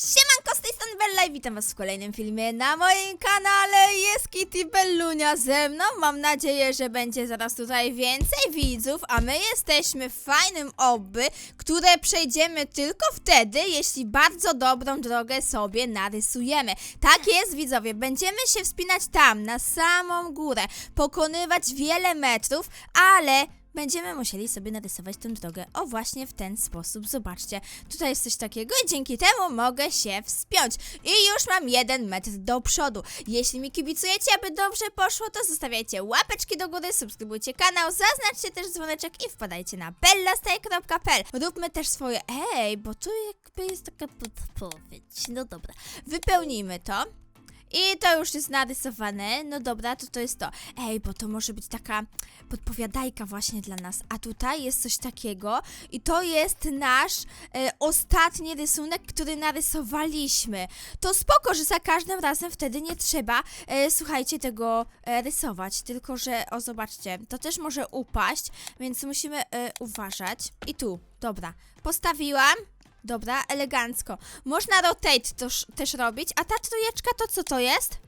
Siemanko, z tej strony Bella i witam was w kolejnym filmie na moim kanale. Jest Kitty Bellunia ze mną. Mam nadzieję, że będzie zaraz tutaj więcej widzów, a my jesteśmy w fajnym obby, które przejdziemy tylko wtedy, jeśli bardzo dobrą drogę sobie narysujemy. Tak jest, widzowie, będziemy się wspinać tam, na samą górę, pokonywać wiele metrów, ale będziemy musieli sobie narysować tę drogę. O, właśnie w ten sposób. Zobaczcie, tutaj jest coś takiego i dzięki temu mogę się wspiąć. I już mam jeden metr do przodu. Jeśli mi kibicujecie, aby dobrze poszło, to zostawiajcie łapeczki do góry, subskrybujcie kanał, zaznaczcie też dzwoneczek i wpadajcie na bellastay.pl. Róbmy też swoje... Ej, bo tu jakby jest taka podpowiedź. No dobra, wypełnijmy to. I to już jest narysowane. No dobra, to to jest to. Ej, bo to może być taka podpowiadajka właśnie dla nas. A tutaj jest coś takiego i to jest nasz e, ostatni rysunek, który narysowaliśmy. To spoko, że za każdym razem wtedy nie trzeba, e, słuchajcie, tego e, rysować. Tylko, że, o zobaczcie, to też może upaść, więc musimy e, uważać. I tu, dobra, postawiłam. Dobra, elegancko. Można rotate też, też robić, a ta trójeczka to co to jest?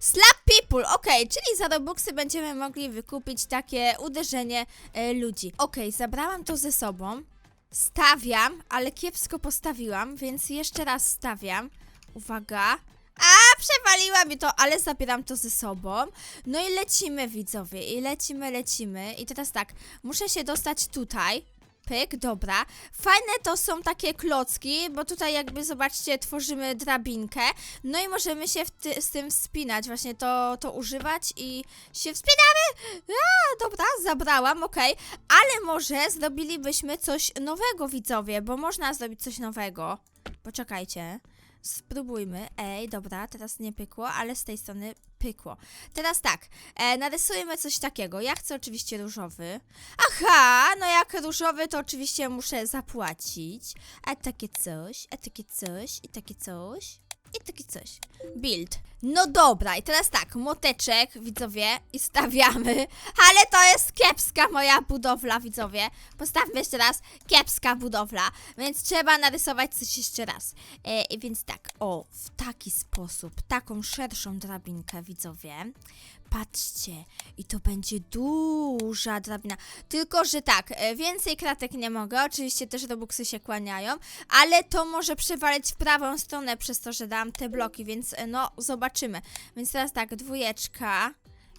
Slap people, okej, czyli za Robuxy będziemy mogli wykupić takie uderzenie e, ludzi. Okej, zabrałam to ze sobą, stawiam, ale kiepsko postawiłam, więc jeszcze raz stawiam. Uwaga. A, przewaliła mi to, ale zabieram to ze sobą. No i lecimy, widzowie, i lecimy, lecimy. I teraz tak, muszę się dostać tutaj. Pyk, dobra. Fajne to są takie klocki, bo tutaj jakby zobaczcie, tworzymy drabinkę. No i możemy się ty, z tym wspinać, właśnie to, to używać i się wspinamy. A, dobra, zabrałam, okej. Ale może zrobilibyśmy coś nowego, widzowie, bo można zrobić coś nowego. Poczekajcie. Spróbujmy. Ej, dobra, teraz nie pykło, ale z tej strony pykło. Teraz tak, e, narysujemy coś takiego. Ja chcę oczywiście różowy. Aha, no jak różowy, to oczywiście muszę zapłacić. A takie coś, a takie coś, i takie coś, i takie coś. Build. No dobra, i teraz tak, młoteczek, widzowie, i stawiamy. Ale to jest kiepska moja budowla, widzowie. Postawmy jeszcze raz, kiepska budowla. Więc trzeba narysować coś jeszcze raz. E, więc tak, o, w taki sposób, taką szerszą drabinkę, widzowie. Patrzcie, i to będzie duża drabina. Tylko, że tak, e, więcej kratek nie mogę. Oczywiście też robuxy się kłaniają, ale to może przewalić w prawą stronę przez to, że dałam te bloki, więc e, no, zobaczymy. Więc teraz tak, dwójeczka.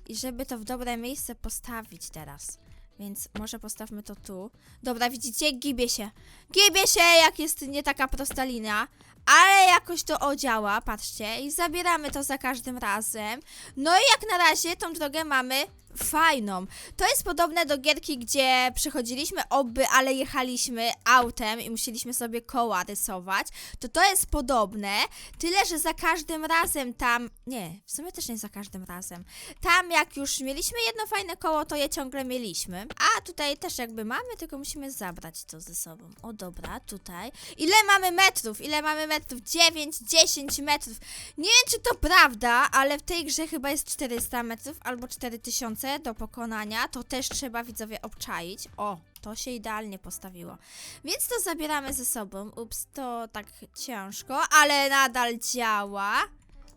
I żeby to w dobre miejsce postawić teraz. Więc może postawmy to tu. Dobra, widzicie? Gibie się. Gibie się, jak jest nie taka prosta linia. Ale jakoś to odziała, patrzcie. I zabieramy to za każdym razem. No i jak na razie tą drogę mamy fajną. To jest podobne do gierki, gdzie przechodziliśmy oby, ale jechaliśmy autem i musieliśmy sobie koła rysować. To to jest podobne, tyle że za każdym razem tam... Nie, w sumie też nie za każdym razem. Tam jak już mieliśmy jedno fajne koło, to je ciągle mieliśmy. A tutaj też jakby mamy, tylko musimy zabrać to ze sobą. O dobra, tutaj. Ile mamy metrów? Ile mamy metrów? 9, 10 metrów. Nie wiem, czy to prawda, ale w tej grze chyba jest 400 metrów albo 4000 do pokonania. To też trzeba widzowie obczaić. O, to się idealnie postawiło. Więc to zabieramy ze sobą. Ups, to tak ciężko, ale nadal działa.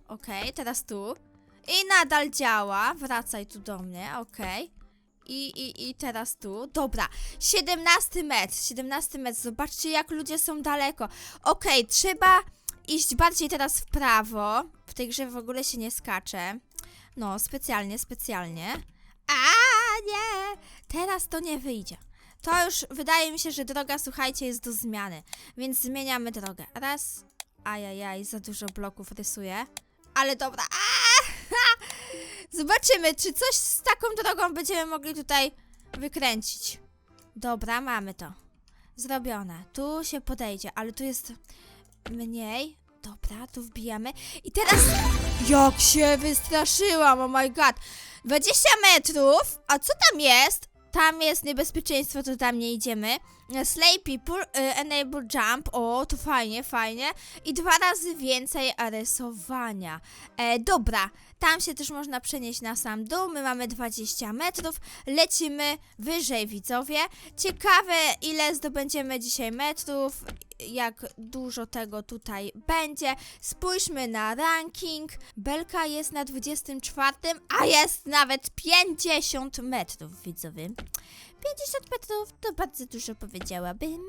Okej, teraz tu. I nadal działa. Wracaj tu do mnie, okej. I, i, I teraz tu. Dobra, 17 metr. 17 metr. Zobaczcie, jak ludzie są daleko. Okej, trzeba iść bardziej teraz w prawo. W tej grze w ogóle się nie skacze. No, specjalnie, specjalnie. A nie! Teraz to nie wyjdzie. To już wydaje mi się, że droga, słuchajcie, jest do zmiany. Więc zmieniamy drogę. Raz. Ajajaj, za dużo bloków rysuję. Ale dobra. Zobaczymy, czy coś z taką drogą będziemy mogli tutaj wykręcić. Dobra, mamy to. Zrobione. Tu się podejdzie, ale tu jest mniej. Dobra, tu wbijamy. I teraz... Jak się wystraszyłam, oh my god. 20 metrów, a co tam jest? Tam jest niebezpieczeństwo, to tam nie idziemy. Slay People, e, Enable Jump, o, to fajnie, fajnie. I dwa razy więcej rysowania. E, dobra, tam się też można przenieść na sam dół, my mamy 20 metrów, lecimy wyżej, widzowie. Ciekawe, ile zdobędziemy dzisiaj metrów, jak dużo tego tutaj będzie. Spójrzmy na ranking. Belka jest na 24, a jest nawet 50 metrów, widzowie. 50 metrów to bardzo dużo powiedziałabym.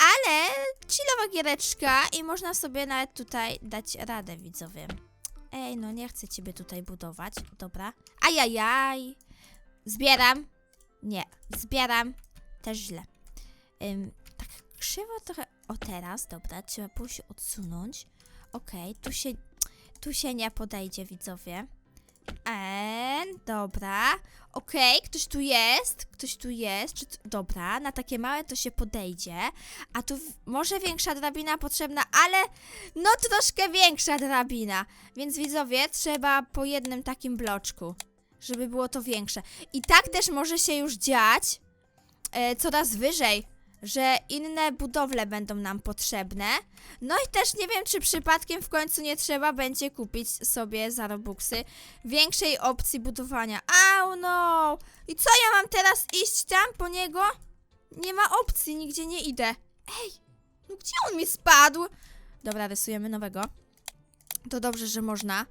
Ale chillowa giereczka i można sobie nawet tutaj dać radę, widzowie. Ej, no nie chcę ciebie tutaj budować. Dobra. Ajajaj. Zbieram. Nie, zbieram. Też źle. Ym, tak krzywo trochę. O teraz, dobra, trzeba było się odsunąć. Okej, tu się. Tu się nie podejdzie, widzowie. Dobra. Okej, ktoś tu jest, ktoś tu jest. Czy dobra, na takie małe to się podejdzie. A tu może większa drabina potrzebna, ale no troszkę większa drabina. Więc widzowie, trzeba po jednym takim bloczku, żeby było to większe. I tak też może się już dziać e, coraz wyżej, że inne budowle będą nam potrzebne. No i też nie wiem, czy przypadkiem w końcu nie trzeba będzie kupić sobie za Robuxy większej opcji budowania. Au no! I co ja mam teraz iść tam po niego? Nie ma opcji, nigdzie nie idę. Ej, no gdzie on mi spadł? Dobra, rysujemy nowego. To dobrze, że można,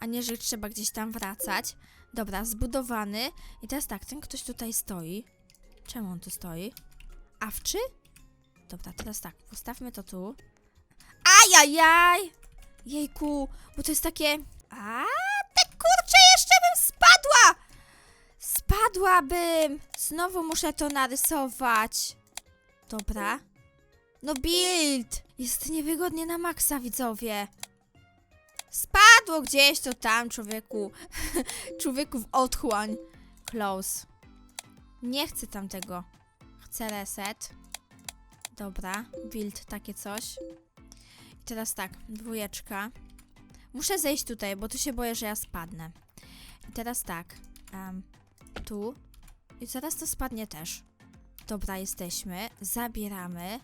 a nie, że trzeba gdzieś tam wracać. Dobra, zbudowany. I teraz tak, ten ktoś tutaj stoi. Czemu on tu stoi? Awczy? Dobra, teraz tak, postawmy to tu. Ajajaj! Jejku, bo to jest takie... A, te kurcze, jeszcze bym spadła! Spadłabym! Znowu muszę to narysować. Dobra. No build! Jest niewygodnie na maksa, widzowie. Spadło gdzieś to tam, człowieku. człowieku w otchłań. Close. Nie chcę tamtego. Chcę reset. Dobra, build, takie coś. I teraz tak, dwójeczka. Muszę zejść tutaj, bo tu się boję, że ja spadnę. I teraz tak, em, tu. I zaraz to spadnie też. Dobra, jesteśmy. Zabieramy.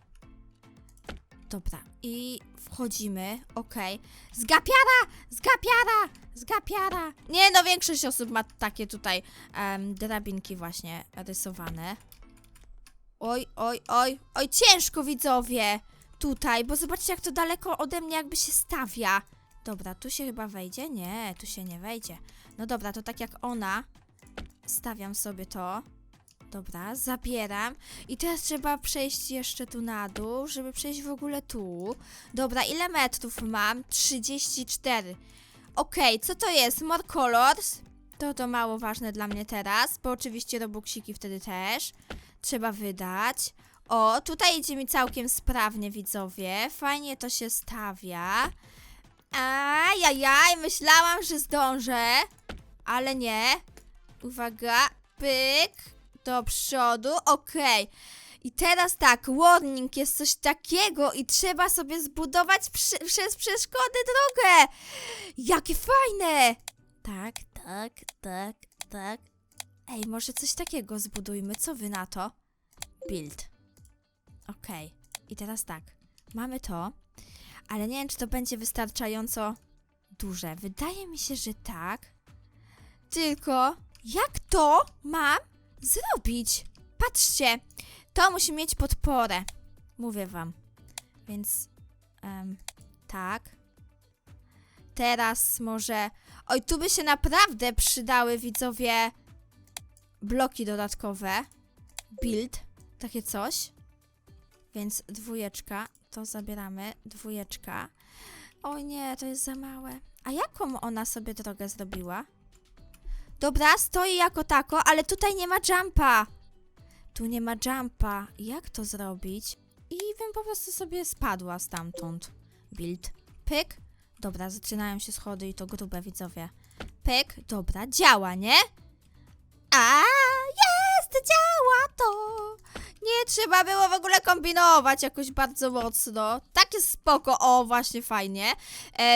Dobra, i wchodzimy. Okej. Zgapiara! Zgapiara! Zgapiara! Nie, no większość osób ma takie tutaj em, drabinki właśnie rysowane. Oj, oj, oj, oj, ciężko widzowie! Tutaj, bo zobaczcie jak to daleko ode mnie jakby się stawia. Dobra, tu się chyba wejdzie? Nie, tu się nie wejdzie. No dobra, to tak jak ona. Stawiam sobie to. Dobra, zabieram. I teraz trzeba przejść jeszcze tu na dół, żeby przejść w ogóle tu. Dobra, ile metrów mam? 34. Okej, co to jest? More colors? To to mało ważne dla mnie teraz, bo oczywiście robuxiki wtedy też trzeba wydać. O, tutaj idzie mi całkiem sprawnie, widzowie. Fajnie to się stawia. Ajajaj, myślałam, że zdążę, ale nie. Uwaga, pyk, do przodu, okej. I teraz tak, warning, jest coś takiego i trzeba sobie zbudować przy, przez przeszkody drogę. Jakie fajne! Tak, tak, tak, tak. Ej, może coś takiego zbudujmy, co wy na to? Build. Okej, i teraz tak, mamy to, ale nie wiem, czy to będzie wystarczająco duże. Wydaje mi się, że tak. Tylko, jak to mam zrobić? Patrzcie, to musi mieć podporę. Mówię wam. Więc, em, tak. Teraz może... Oj, tu by się naprawdę przydały, widzowie, bloki dodatkowe. Build, takie coś. Więc dwójeczka, to zabieramy. Dwójeczka. O nie, to jest za małe. A jaką ona sobie drogę zrobiła? Dobra, stoi jako tako, ale tutaj nie ma jumpa. Tu nie ma jumpa. Jak to zrobić? I bym po prostu sobie spadła stamtąd. Build. Pyk. Dobra, zaczynają się schody i to grube widzowie. Pyk. Dobra, działa, nie? A! Działa to! Nie trzeba było w ogóle kombinować jakoś bardzo mocno. Tak jest spoko, o właśnie fajnie.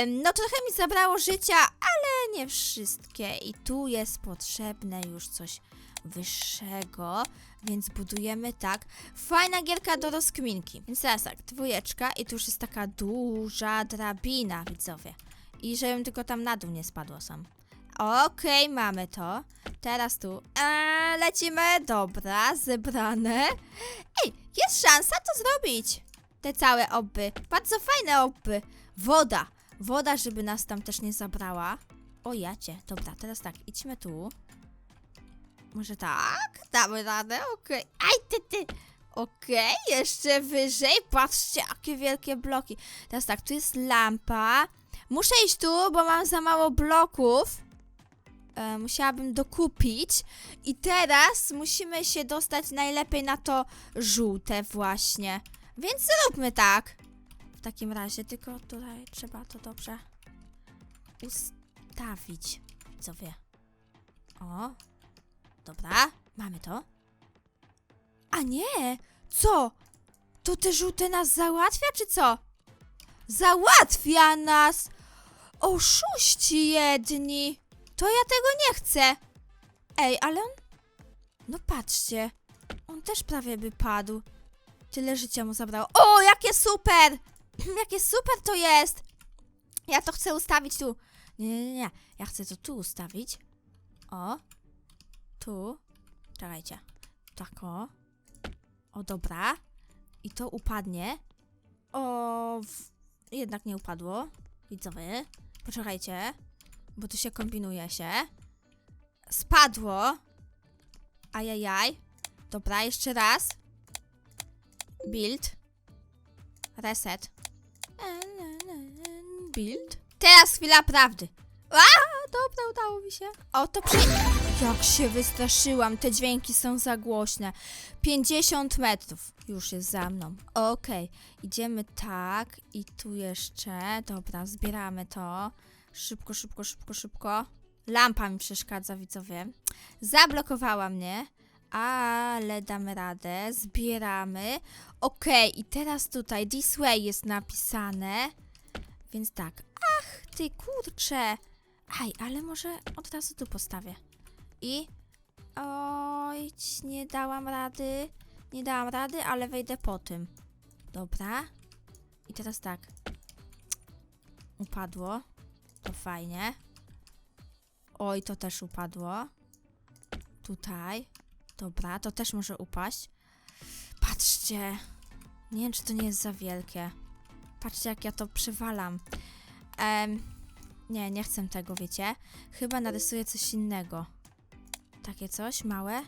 No trochę mi zabrało życia, ale nie wszystkie. I tu jest potrzebne już coś wyższego, więc budujemy tak. Fajna gierka do rozkminki. Więc teraz tak, dwójeczka i tu już jest taka duża drabina, widzowie. I żebym tylko tam na dół nie spadło sam. Okej, mamy to. Teraz tu eee, lecimy. Dobra, zebrane. Ej, jest szansa to zrobić. Te całe obby. Bardzo fajne obby. Woda. Woda, żeby nas tam też nie zabrała. O jacie. Dobra, teraz tak, idźmy tu. Może tak? Damy radę? Okej. Aj, ty, ty. Okej, jeszcze wyżej. Patrzcie, jakie wielkie bloki. Teraz tak, tu jest lampa. Muszę iść tu, bo mam za mało bloków. E, musiałabym dokupić. I teraz musimy się dostać najlepiej na to żółte właśnie. Więc zróbmy tak. W takim razie, tylko tutaj trzeba to dobrze ustawić. Co wie? O, dobra, mamy to. A nie! Co? To te żółte nas załatwia, czy co? Załatwia nas! Oszuści jedni! To ja tego nie chcę! Ej, ale on... No patrzcie, on też prawie by padł. Tyle życia mu zabrało. O, jakie super! jakie super to jest! Ja to chcę ustawić tu. Nie, nie, nie. Ja chcę to tu ustawić. O. Tu. Czekajcie. Tak o. O, dobra. I to upadnie. O, w... jednak nie upadło. Widzowie. Poczekajcie. Bo tu się kombinuje się. Spadło. Ajajaj. Dobra, jeszcze raz. Build. Reset. Build. Teraz chwila prawdy. A, dobra, udało mi się. O, to. Jak się wystraszyłam, te dźwięki są za głośne. 50 metrów już jest za mną. Okej, idziemy tak i tu jeszcze. Dobra, zbieramy to. Szybko, szybko, szybko, szybko. Lampa mi przeszkadza, widzowie. Zablokowała mnie, ale damy radę. Zbieramy. Okej, i teraz tutaj this way jest napisane. Więc tak. Ach, ty kurcze. Aj, ale może od razu tu postawię. I. Oj, nie dałam rady. Nie dałam rady, ale wejdę po tym. Dobra. I teraz tak. Upadło. Fajnie. Oj, to też upadło. Tutaj. Dobra, to też może upaść. Patrzcie. Nie wiem, czy to nie jest za wielkie. Patrzcie, jak ja to przewalam. Em, nie, nie chcę tego, wiecie. Chyba narysuję coś innego. Takie coś, małe.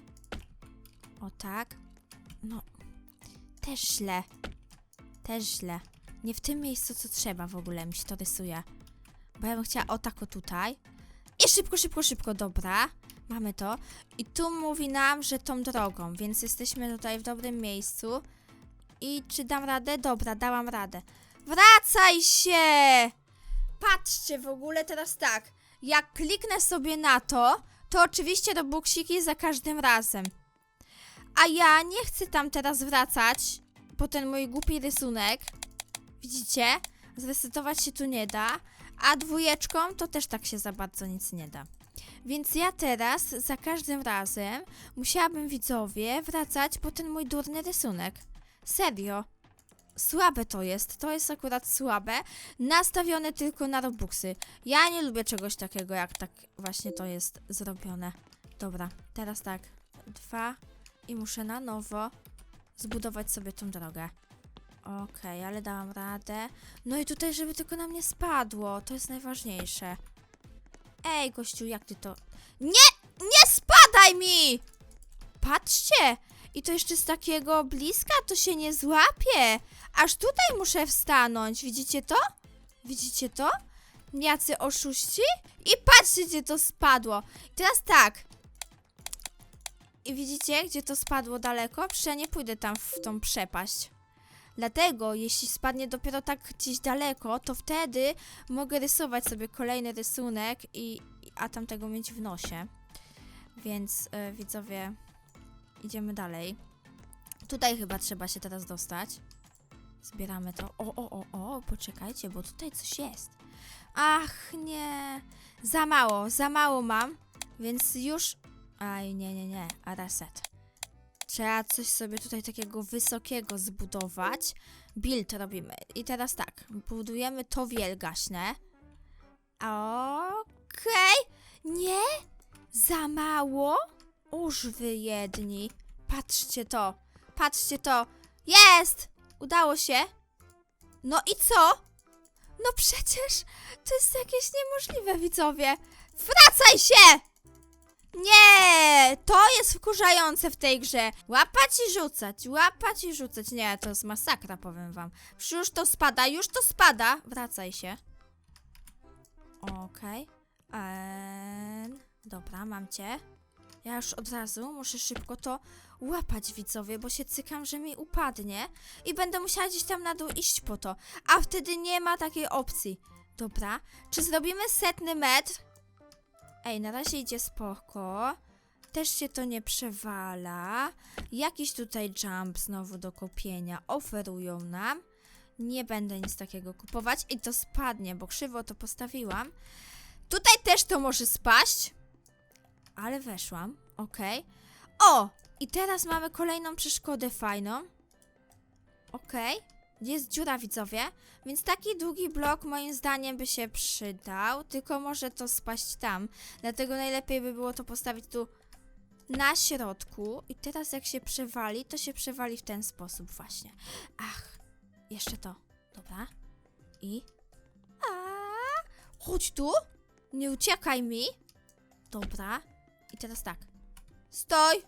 O tak. No, też źle. Też źle. Nie w tym miejscu, co trzeba w ogóle mi się to rysuje. Bo ja bym chciała o tako tutaj. I szybko, szybko, szybko, dobra. Mamy to. I tu mówi nam, że tą drogą, więc jesteśmy tutaj w dobrym miejscu. I czy dam radę? Dobra, dałam radę. Wracaj się! Patrzcie, w ogóle teraz tak. Jak kliknę sobie na to, to oczywiście robuxiki za każdym razem. A ja nie chcę tam teraz wracać po ten mój głupi rysunek. Widzicie? Zresetować się tu nie da. A dwójeczką to też tak się za bardzo nic nie da. Więc ja teraz za każdym razem musiałabym widzowie wracać po ten mój durny rysunek. Serio. Słabe to jest, to jest akurat słabe, nastawione tylko na robuxy. Ja nie lubię czegoś takiego, jak tak właśnie to jest zrobione. Dobra, teraz tak, dwa i muszę na nowo zbudować sobie tą drogę. Okej, ale dałam radę. No i tutaj, żeby tylko na mnie spadło, to jest najważniejsze. Ej, gościu, jak ty to... Nie! Nie spadaj mi! Patrzcie! I to jeszcze z takiego bliska to się nie złapie. Aż tutaj muszę wstanąć. Widzicie to? Widzicie to? Jacy oszuści? I patrzcie, gdzie to spadło. I teraz tak. I widzicie, gdzie to spadło daleko? Przecież ja nie pójdę tam w tą przepaść. Dlatego, jeśli spadnie dopiero tak gdzieś daleko, to wtedy mogę rysować sobie kolejny rysunek i, a tamtego mieć w nosie. Więc e, widzowie, idziemy dalej. Tutaj chyba trzeba się teraz dostać. Zbieramy to. O, o, o, o, poczekajcie, bo tutaj coś jest. Ach, nie. Za mało, za mało mam, więc już... Aj, nie, nie, nie, a reset. Trzeba coś sobie tutaj takiego wysokiego zbudować. Build robimy. I teraz tak, budujemy to wielgaśne. Okej. Nie? Za mało? Uż wy jedni. Patrzcie to. Patrzcie to. Jest! Udało się. No i co? No przecież to jest jakieś niemożliwe, widzowie. Wracaj się! Nie! To jest wkurzające w tej grze. Łapać i rzucać, łapać i rzucać. Nie, to jest masakra, powiem wam. Już to spada, już to spada. Wracaj się. Okej. Eee, dobra, mam cię. Ja już od razu muszę szybko to łapać, widzowie, bo się cykam, że mi upadnie i będę musiała gdzieś tam na dół iść po to. A wtedy nie ma takiej opcji. Dobra, czy zrobimy setny metr? Ej, na razie idzie spoko. Też się to nie przewala. Jakiś tutaj jump znowu do kopienia oferują nam. Nie będę nic takiego kupować i to spadnie, bo krzywo to postawiłam. Tutaj też to może spaść. Ale weszłam, okej. O! I teraz mamy kolejną przeszkodę fajną. Okej. Jest dziura, widzowie. Więc taki długi blok moim zdaniem by się przydał. Tylko może to spaść tam. Dlatego najlepiej by było to postawić tu na środku. I teraz jak się przewali, to się przewali w ten sposób właśnie. Ach, jeszcze to. Dobra. I... A, chodź tu. Nie uciekaj mi. Dobra. I teraz tak. Stój!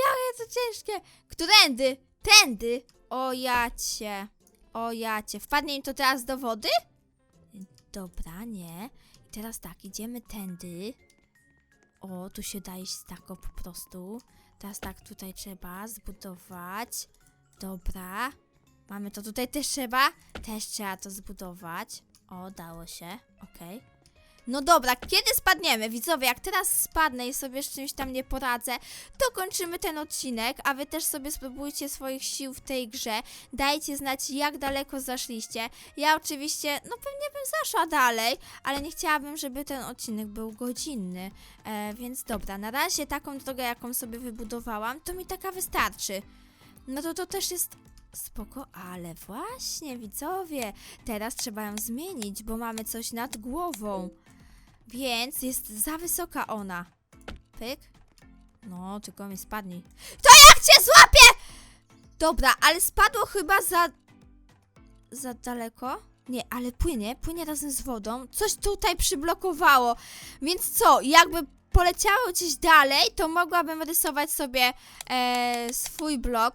Jakie to ciężkie! Którędy? Tędy! O jacie. O jacie. Wpadnie im to teraz do wody? Dobra, nie. I teraz tak, idziemy tędy. O, tu się daje tak o po prostu. Teraz tak, tutaj trzeba zbudować. Dobra. Mamy to tutaj też trzeba. Też trzeba to zbudować. O, dało się. Okej. No dobra, kiedy spadniemy? Widzowie, jak teraz spadnę i sobie z czymś tam nie poradzę, to kończymy ten odcinek, a wy też sobie spróbujcie swoich sił w tej grze. Dajcie znać, jak daleko zaszliście. Ja oczywiście, no pewnie bym zaszła dalej, ale nie chciałabym, żeby ten odcinek był godzinny. E, więc dobra, na razie taką drogę, jaką sobie wybudowałam, to mi taka wystarczy. No to to też jest spoko, ale właśnie, widzowie, teraz trzeba ją zmienić, bo mamy coś nad głową. Więc jest za wysoka ona. Pyk. No, tylko mi spadnie. To jak cię złapię! Dobra, ale spadło chyba za... Za daleko? Nie, ale płynie, płynie razem z wodą. Coś tutaj przyblokowało. Więc co, jakby poleciało gdzieś dalej, to mogłabym rysować sobie e, swój blok.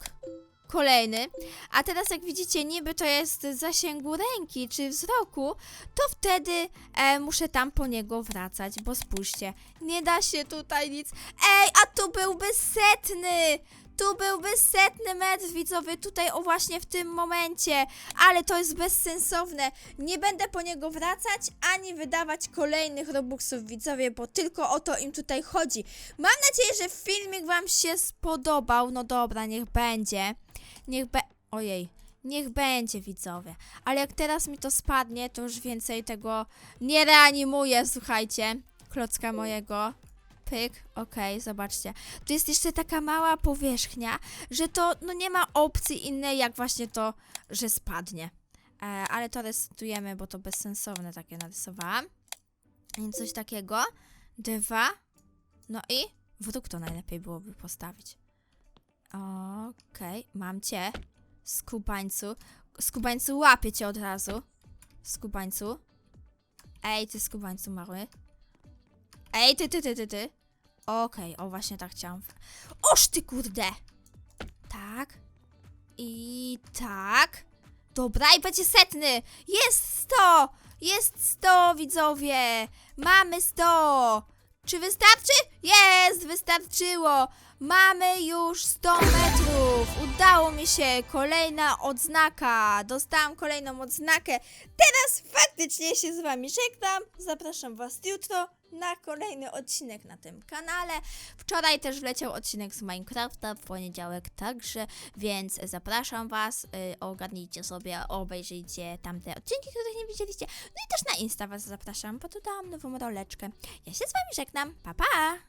Kolejny. A teraz jak widzicie, niby to jest zasięgu ręki czy wzroku, to wtedy e, muszę tam po niego wracać, bo spójrzcie, nie da się tutaj nic. Ej, a tu byłby setny! Tu byłby setny metr widzowy, tutaj o właśnie w tym momencie, ale to jest bezsensowne. Nie będę po niego wracać, ani wydawać kolejnych robuxów widzowie, bo tylko o to im tutaj chodzi. Mam nadzieję, że filmik wam się spodobał, no dobra, niech będzie. Niech be... Ojej. Niech będzie, widzowie. Ale jak teraz mi to spadnie, to już więcej tego nie reanimuję, słuchajcie. Klocka mojego. Pyk, okej, zobaczcie. Tu jest jeszcze taka mała powierzchnia, że to no nie ma opcji innej, jak właśnie to, że spadnie. E, ale to resetujemy, bo to bezsensowne takie narysowałam. Więc coś takiego. Dwa. No i wróg to najlepiej byłoby postawić. Okej, mam cię. Skubańcu. Skubańcu, łapię cię od razu. Skubańcu. Ej, ty skubańcu mały. Ej, ty, ty, ty, ty, ty. Okej, o właśnie tak chciałam. Oż ty kurde! Tak. I tak. Dobra, i będzie setny! Jest 100! Jest 100, widzowie! Mamy 100! Czy wystarczy? Jest! Wystarczyło! Mamy już 100 metrów! Udało mi się! Kolejna odznaka! Dostałam kolejną odznakę. Teraz faktycznie się z wami żegnam. Zapraszam was jutro na kolejny odcinek na tym kanale. Wczoraj też wleciał odcinek z Minecrafta w poniedziałek także, więc zapraszam was. Yy, ogarnijcie sobie, obejrzyjcie tamte odcinki, których nie widzieliście. No i też na Insta was zapraszam, bo dodałam nową roleczkę. Ja się z wami żegnam. Pa pa!